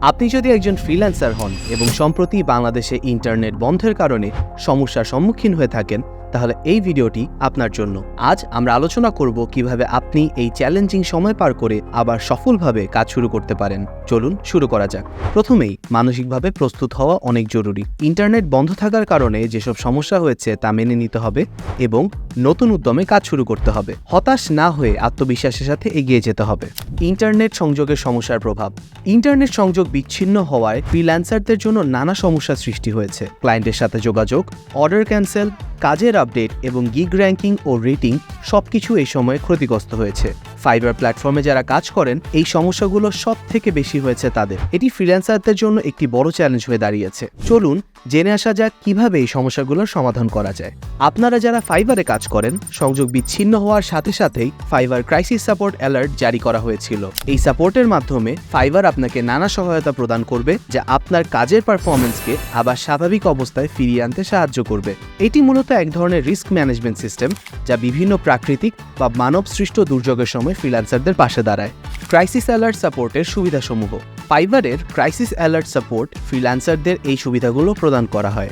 আপনি যদি একজন ফ্রিল্যান্সার হন এবং সম্প্রতি বাংলাদেশে ইন্টারনেট বন্ধের কারণে সমস্যার সম্মুখীন হয়ে থাকেন তাহলে এই ভিডিওটি আপনার জন্য। আজ আমরা আলোচনা করব কীভাবে আপনি এই চ্যালেঞ্জিং সময় পার করে আবার সফলভাবে কাজ শুরু করতে পারেন। চলুন শুরু করা যাক। প্রথমেই, মানসিকভাবে প্রস্তুত হওয়া অনেক জরুরি। ইন্টারনেট বন্ধ থাকার কারণে যেসব সমস্যা হয়েছে তা মেনে নিতে হবে এবং নতুন উদ্যমে কাজ শুরু করতে হবে। হতাশ না হয়ে আত্মবিশ্বাসের সাথে এগিয়ে যেতে হবে। ইন্টারনেট সংযোগের সমস্যার প্রভাব। ইন্টারনেট সংযোগ বিচ্ছিন্ন হওয়ায় ফ্রিল্যান্সারদের জন্য নানা সমস্যার সৃষ্টি হয়েছে। ক্লায়েন্টের সাথে যোগাযোগ, অর্ডার ক্যান্সেল, কাজের আপডেট এবং গিগ র্যাঙ্কিং ও রেটিং সবকিছু এই সময়ে ক্ষতিগ্রস্ত হয়েছে। ফাইবার প্ল্যাটফর্মে যারা কাজ করেন, এই সমস্যাগুলো সব থেকে বেশি হয়েছে তাদের। এটি ফ্রিল্যান্সারদের জন্য একটি বড় চ্যালেঞ্জ হয়ে দাঁড়িয়েছে। চলুন জেনে আসা যাক কীভাবে এই সমস্যাগুলোর সমাধান করা যায়। আপনারা যারা ফাইবারে কাজ করেন, সংযোগ বিচ্ছিন্ন হওয়ার সাথে সাথেই ফাইবার ক্রাইসিস সাপোর্ট অ্যালার্ট জারি করা হয়েছিল। এই সাপোর্টের মাধ্যমে ফাইবার আপনাকে নানা সহায়তা প্রদান করবে, যা আপনার কাজের পারফরমেন্সকে আবার স্বাভাবিক অবস্থায় ফিরিয়ে আনতে সাহায্য করবে। এটি মূলত এক ধরনের রিস্ক ম্যানেজমেন্ট সিস্টেম যা বিভিন্ন প্রাকৃতিক বা মানব সৃষ্ট দুর্যোগের সময় ফ্রিল্যান্সারদের পাশে দাঁড়ায়। ক্রাইসিস অ্যালার্ট সাপোর্টের সুবিধাসমূহ। ফাইবারের ক্রাইসিস অ্যালার্ট সাপোর্ট ফ্রিল্যান্সারদের এই সুবিধাগুলো প্রদান করা হয়।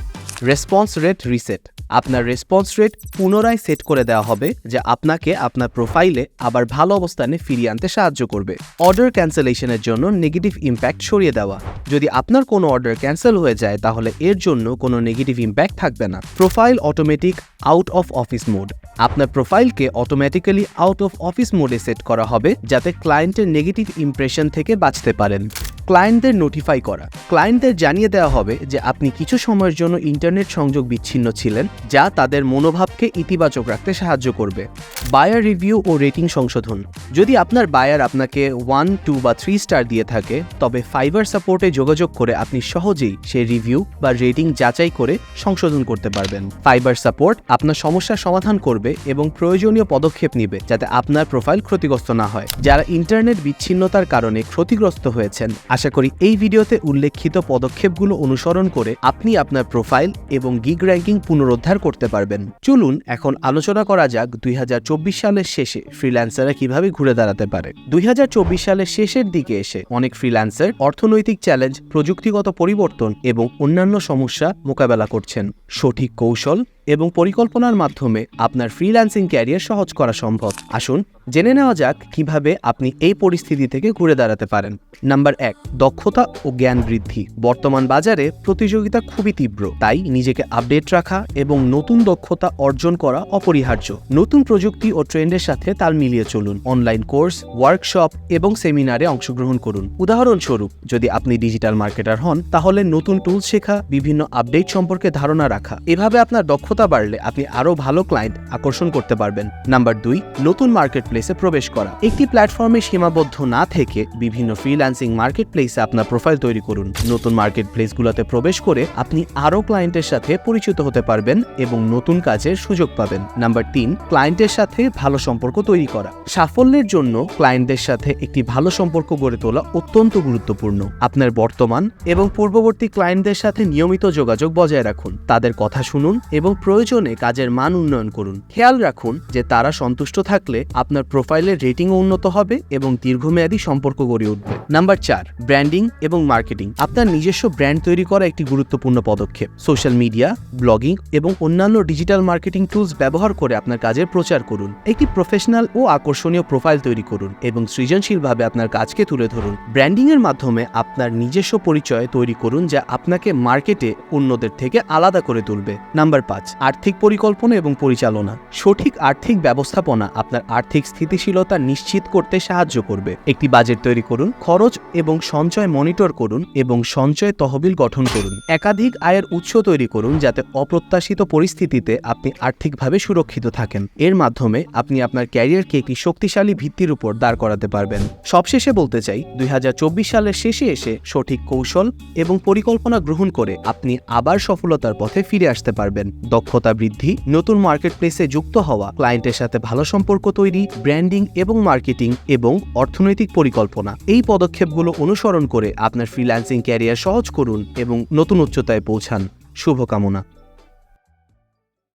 রেসপন্স রেট রিসেট আপনার রেসপন্স রেট পুনরায় সেট করে দেওয়া হবে যা আপনাকে আপনার প্রোফাইলে আবার ভালো অবস্থানে ফিরিয়ে আনতে সাহায্য করবে। অর্ডার ক্যান্সেলেশনের জন্য নেগেটিভ ইম্প্যাক্ট সরিয়ে দেওয়া। যদি আপনার কোনো অর্ডার ক্যান্সেল হয়ে যায়, তাহলে এর জন্য কোনো নেগেটিভ ইম্প্যাক্ট থাকবে না। Profile automatic out of office mode আপনার প্রোফাইলকে অটোমেটিক্যালি আউট অফ অফিস মোডে সেট করা হবে, যাতে ক্লায়েন্টের নেগেটিভ ইমপ্রেশন থেকে বাঁচতে পারেন। ক্লায়েন্টদের নোটিফাই করা। ক্লায়েন্টদের জানিয়ে দেওয়া হবে যে আপনি কিছু সময়ের জন্য ইন্টারনেট সংযোগ বিচ্ছিন্ন ছিলেন যা তাদের মনোভাবকে ইতিবাচক রাখতে সাহায্য করবে। বায়ার রিভিউ ও রেটিং সংশোধন। যদি আপনার বায়ার আপনাকে ওয়ান টু বা থ্রি স্টার দিয়ে থাকে, তবে ফাইবার সাপোর্টে যোগাযোগ করে আপনি সহজেই সেই রিভিউ বা রেটিং যাচাই করে সংশোধন করতে পারবেন। ফাইবার সাপোর্ট আপনার সমস্যার সমাধান করবে এবং প্রয়োজনীয় পদক্ষেপ নেবে যাতে আপনার প্রোফাইল ক্ষতিগ্রস্ত না হয়। যারা ইন্টারনেট বিচ্ছিন্নতার কারণে ক্ষতিগ্রস্ত হয়েছেন, আশা করি এই ভিডিওতে উল্লেখিত পদক্ষেপগুলো অনুসরণ করে আপনি আপনার প্রোফাইল এবং গিগ র্যাঙ্কিং পুনরুদ্ধার করতে পারবেন। চলুন এখন আলোচনা করা যাক দুই হাজার চব্বিশ সালের শেষে ফ্রিল্যান্সাররা কীভাবে ঘুরে দাঁড়াতে পারে। দুই হাজার চব্বিশ সালের শেষের দিকে এসে অনেক ফ্রিল্যান্সার অর্থনৈতিক চ্যালেঞ্জ প্রযুক্তিগত পরিবর্তন এবং অন্যান্য সমস্যা মোকাবেলা করছেন। সঠিক কৌশল এবং পরিকল্পনার মাধ্যমে আপনার ফ্রিল্যান্সিং ক্যারিয়ার সহজ করা সম্ভব। আসুন, জেনে নেওয়া যাক কীভাবে আপনি এই পরিস্থিতি থেকে ঘুরে দাঁড়াতে পারেন। নাম্বার এক, দক্ষতা ও জ্ঞান বৃদ্ধি। বর্তমান বাজারে প্রতিযোগিতা খুবই তীব্র, তাই নিজেকে আপডেট রাখা এবং নতুন দক্ষতা অর্জন করা অপরিহার্য। নতুন প্রযুক্তি ও ট্রেন্ডের সাথে তাল মিলিয়ে চলুন। অনলাইন কোর্স ওয়ার্কশপ এবং সেমিনারে অংশগ্রহণ করুন। উদাহরণস্বরূপ, যদি আপনি ডিজিটাল মার্কেটার হন, তাহলে নতুন টুল শেখা, বিভিন্ন আপডেট সম্পর্কে ধারণা রাখা, এভাবে আপনার দক্ষতা বাড়লে আপনি আরও ভালো ক্লায়েন্ট আকর্ষণ করতে পারবেন। নাম্বার দুই, নতুন মার্কেট প্লেসে প্রবেশ করা। একটি প্ল্যাটফর্মে সীমাবদ্ধ না থেকে বিভিন্ন ফ্রিল্যান্সিং মার্কেট প্লেসে আপনার প্রোফাইল তৈরি করুন। নতুন মার্কেট প্লেসগুলোতে প্রবেশ করে আপনি আরও ক্লায়েন্টের সাথে পরিচিত হতে পারবেন এবং নতুন কাজের সুযোগ পাবেন। নাম্বার তিন ক্লায়েন্টের সাথে ভালো সম্পর্ক তৈরি করা। সাফল্যের জন্য ক্লায়েন্টদের সাথে একটি ভালো সম্পর্ক গড়ে তোলা অত্যন্ত গুরুত্বপূর্ণ। আপনার বর্তমান এবং পূর্ববর্তী ক্লায়েন্টদের সাথে নিয়মিত যোগাযোগ বজায় রাখুন। তাদের কথা শুনুন এবং প্রয়োজনে কাজের মান উন্নয়ন করুন। খেয়াল রাখুন যে তারা সন্তুষ্ট থাকলে আপনার প্রোফাইলের রেটিংও উন্নত হবে এবং দীর্ঘমেয়াদী সম্পর্ক গড়ে উঠবে। নাম্বার চার, ব্র্যান্ডিং এবং মার্কেটিং। আপনার নিজস্ব ব্র্যান্ড তৈরি করা একটি গুরুত্বপূর্ণ পদক্ষেপ। সোশ্যাল মিডিয়া, ব্লগিং এবং অন্যান্য ডিজিটাল মার্কেটিং টুলস ব্যবহার করে আপনার কাজের প্রচার করুন। একটি প্রফেশনাল ও আকর্ষণীয় প্রোফাইল তৈরি করুন এবং সৃজনশীলভাবে আপনার কাজকে তুলে ধরুন। ব্র্যান্ডিং এর মাধ্যমে আপনার নিজস্ব পরিচয় তৈরি করুন যা আপনাকে মার্কেটে অন্যদের থেকে আলাদা করে তুলবে। নাম্বার পাঁচ আর্থিক পরিকল্পনা এবং পরিচালনা। সঠিক আর্থিক ব্যবস্থাপনা আপনার আর্থিক স্থিতিশীলতা নিশ্চিত করতে সাহায্য করবে। একটি বাজেট তৈরি করুন, খরচ এবং সঞ্চয় মনিটর করুন এবং সঞ্চয় তহবিল গঠন করুন। একাধিক আয়ের উৎস তৈরি করুন যাতে অপ্রত্যাশিত পরিস্থিতিতে আপনি আর্থিকভাবে সুরক্ষিত থাকেন। এর মাধ্যমে আপনি আপনার ক্যারিয়ারকে একটি শক্তিশালী ভিত্তির উপর দাঁড় করাতে পারবেন। সবশেষে বলতে চাই, দুই হাজার চব্বিশ সালের শেষে এসে সঠিক কৌশল এবং পরিকল্পনা গ্রহণ করে আপনি আবার সফলতার পথে ফিরে আসতে পারবেন। দক্ষতা বৃদ্ধি, নতুন মার্কেট প্লেসে যুক্ত হওয়া ক্লায়েন্টের সাথে ভালো সম্পর্ক তৈরি ব্র্যান্ডিং এবং মার্কেটিং এবং অর্থনৈতিক পরিকল্পনা। এই পদক্ষেপগুলো অনুসরণ করে আপনার ফ্রিল্যান্সিং ক্যারিয়ার সহজ করুন এবং নতুন উচ্চতায় পৌঁছান। শুভকামনা।